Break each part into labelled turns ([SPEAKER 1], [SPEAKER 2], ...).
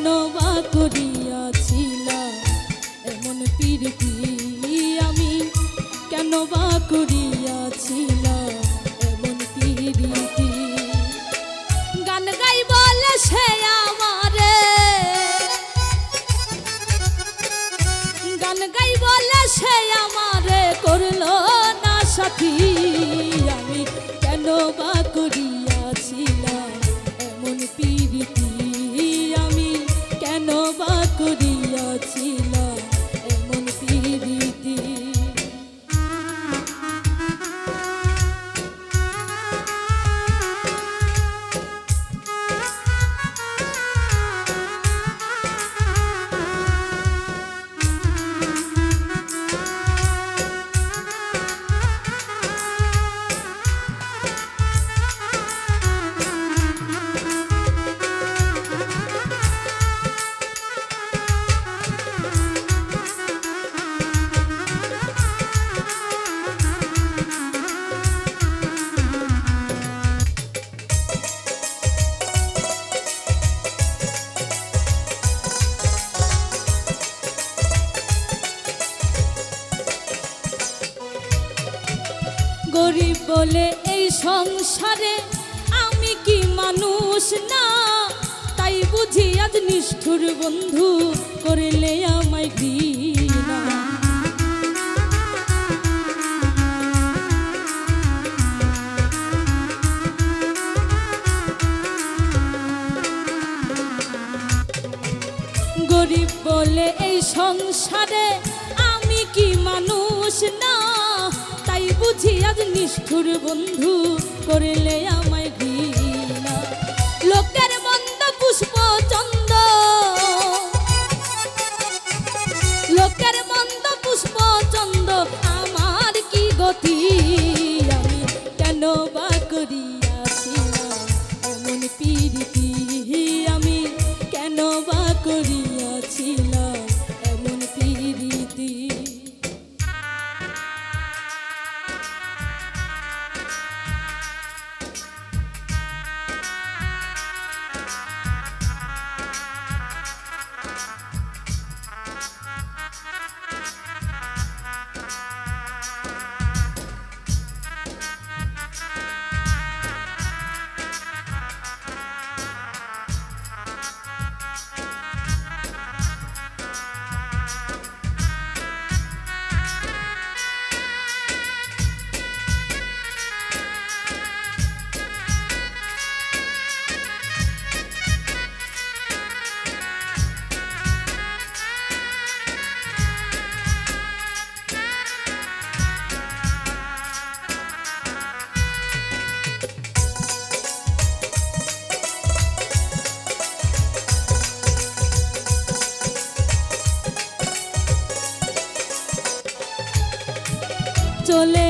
[SPEAKER 1] কেন বা করিয়াছিলাম এমন প্রীতি আমি? কেন বা করিয়াছিলাম বা করিয়াছিলাম গরিব বলে এই সংসারে, আমি কি মানুষ না? তাই বুঝি আজ নিষ্ঠুর বন্ধু করলে আমায় ঘৃণা। গরিব বলে এই সংসারে বুঝি আজ নিষ্ঠুর বন্ধু, করলে আমায় ঘৃণা। লোকের মন্দ পুষ্প চন্দ। লোকের মন্দ পুষ্প চন্দ, আমার কি গতি?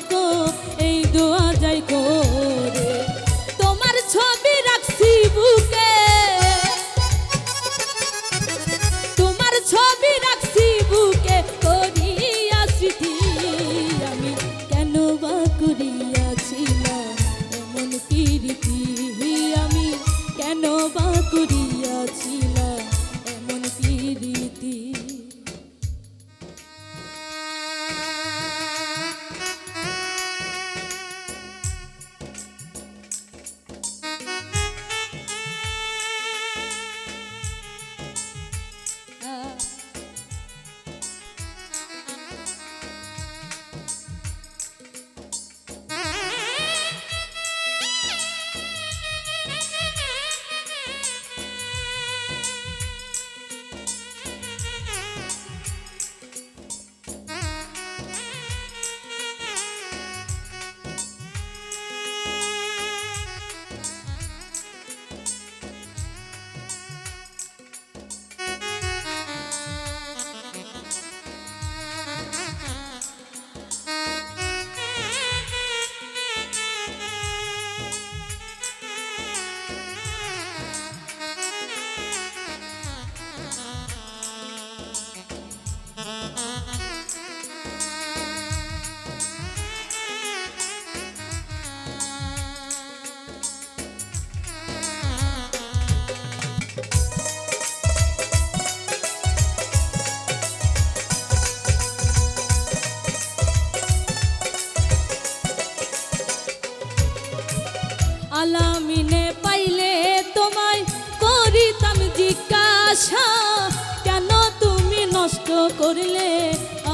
[SPEAKER 1] থেকো এই দোয়া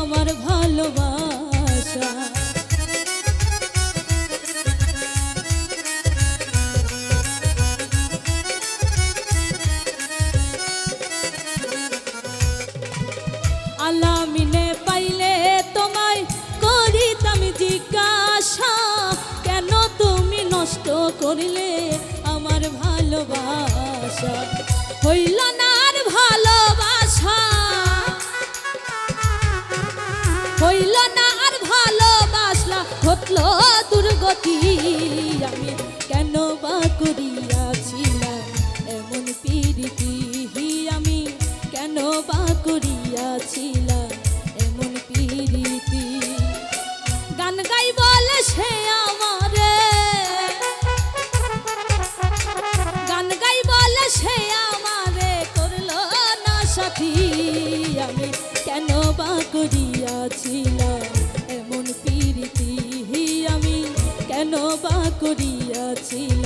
[SPEAKER 1] আমার ভালোবাসা। গতি, আমি কেন বা করিয়াছিলাম? এমন পিরিতি আমি কেন বা করিয়াছিলাম? এমন পিরিতি। গান গাই বলে সে আমার see.